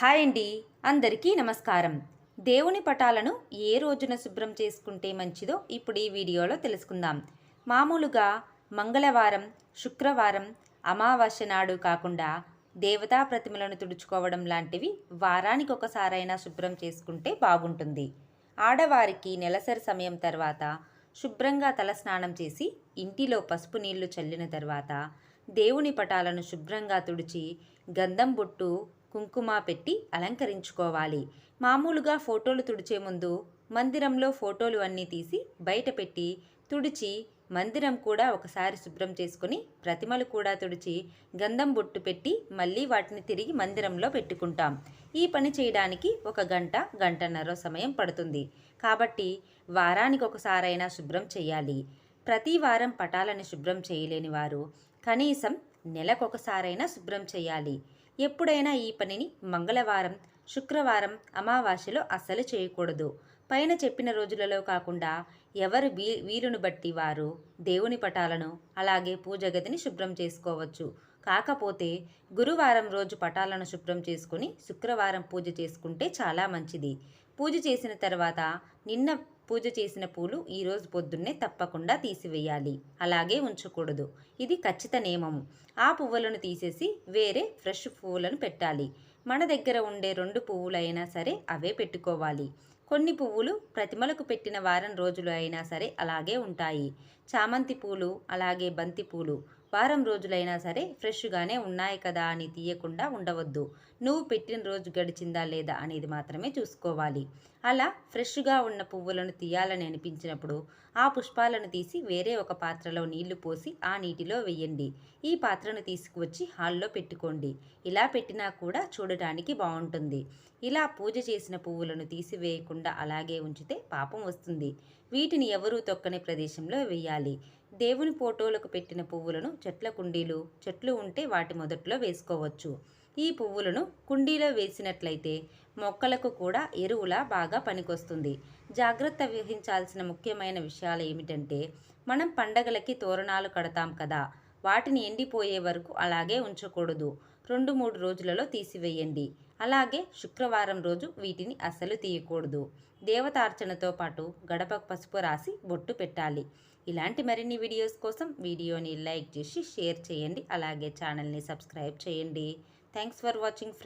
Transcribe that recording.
Hi అండి. అందరికీ నమస్కారం. దేవుని పటాలను ఏ రోజున శుభ్రం చేసుకుంటే మంచిదో ఇప్పుడు ఈ వీడియోలో తెలుసుకుందాం. మామూలుగా మంగళవారం శుక్రవారం అమావాస్య నాడు కాకుండా దేవతా ప్రతిమలను తుడుచుకోవడం లాంటివి వారానికి ఒకసారైనా శుభ్రం చేసుకుంటే బాగుంటుంది. ఆడవారికి నెలసరి సమయం తర్వాత శుభ్రంగా తలస్నానం చేసి ఇంటిలో పసుపు నీళ్ళు చల్లిన తర్వాత దేవుని పటాలను శుభ్రంగా తుడిచి గంధం బొట్టు కుంకుమ పెట్టి అలంకరించుకోవాలి. మామూలుగా ఫోటోలు తుడిచే ముందు మందిరంలో ఫోటోలు అన్నీ తీసి బయట పెట్టి తుడిచి మందిరం కూడా ఒకసారి శుభ్రం చేసుకుని ప్రతిమలు కూడా తుడిచి గంధం బొట్టు పెట్టి మళ్ళీ వాటిని తిరిగి మందిరంలో పెట్టుకుంటాం. ఈ పని చేయడానికి ఒక గంట గంటన్నర సమయం పడుతుంది. కాబట్టి వారానికి ఒకసారైనా శుభ్రం చేయాలి. ప్రతి వారం పటాలను శుభ్రం చేయలేని వారు కనీసం నెలకొకసారైనా శుభ్రం చేయాలి. ఎప్పుడైనా ఈ పనిని మంగళవారం శుక్రవారం అమావాస్యలో అస్సలు చేయకూడదు. పైన చెప్పిన రోజులలో కాకుండా ఎవరు వీ వీలును బట్టి వారు దేవుని పటాలను అలాగే పూజ గదిని శుభ్రం చేసుకోవచ్చు. కాకపోతే గురువారం రోజు పటాలను శుభ్రం చేసుకుని శుక్రవారం పూజ చేసుకుంటే చాలా మంచిది. పూజ చేసిన తర్వాత నిన్న పూజ చేసిన పూలు ఈరోజు పొద్దున్నే తప్పకుండా తీసివేయాలి. అలాగే ఉంచకూడదు. ఇది ఖచ్చిత నియమము. ఆ పువ్వులను తీసేసి వేరే ఫ్రెష్ పువ్వులను పెట్టాలి. మన దగ్గర ఉండే రెండు పువ్వులు అయినా సరే అవే పెట్టుకోవాలి. కొన్ని పువ్వులు ప్రతిమలకు పెట్టిన వారం రోజులు అయినా సరే అలాగే ఉంటాయి. చామంతి పూలు అలాగే బంతి పూలు. వారం రోజులైనా సరే ఫ్రెష్గానే ఉన్నాయి కదా అని తీయకుండా ఉండవద్దు. నువ్వు పెట్టిన రోజు గడిచిందా లేదా అనేది మాత్రమే చూసుకోవాలి. అలా ఫ్రెష్గా ఉన్న పువ్వులను తీయాలని అనిపించినప్పుడు ఆ పుష్పాలను తీసి వేరే ఒక పాత్రలో నీళ్ళు పోసి ఆ నీటిలో వేయండి. ఈ పాత్రను తీసుకువచ్చి హాల్లో పెట్టుకోండి. ఇలా పెట్టినా కూడా చూడటానికి బాగుంటుంది. ఇలా పూజ చేసిన పువ్వులను తీసివేయకుండా అలాగే ఉంచితే పాపం వస్తుంది. వీటిని ఎవరూ తొక్కని ప్రదేశంలో వేయాలి. దేవుని ఫోటోలకు పెట్టిన పువ్వులను చెట్ల కుండీలు చెట్లు ఉంటే వాటి మొదట్లో వేసుకోవచ్చు. ఈ పువ్వులను కుండీలో వేసినట్లయితే మొక్కలకు కూడా ఎరువులా బాగా పనికొస్తుంది. జాగ్రత్త వహించాల్సిన ముఖ్యమైన విషయాలు ఏమిటంటే మనం పండగలకి తోరణాలు కడతాం కదా. వాటిని ఎండిపోయే వరకు అలాగే ఉంచకూడదు. రెండు మూడు రోజులలో తీసివేయండి. అలాగే శుక్రవారం రోజు వీటిని అస్సలు తీయకూడదు. దేవతార్చనతో పాటు గడప పసుపు రాసి బొట్టు పెట్టాలి. ఇలాంటి మరిన్ని వీడియోస్ కోసం వీడియోని లైక్ చేసి షేర్ చేయండి. అలాగే ఛానల్ని సబ్స్క్రైబ్ చేయండి. Thanks for watching friend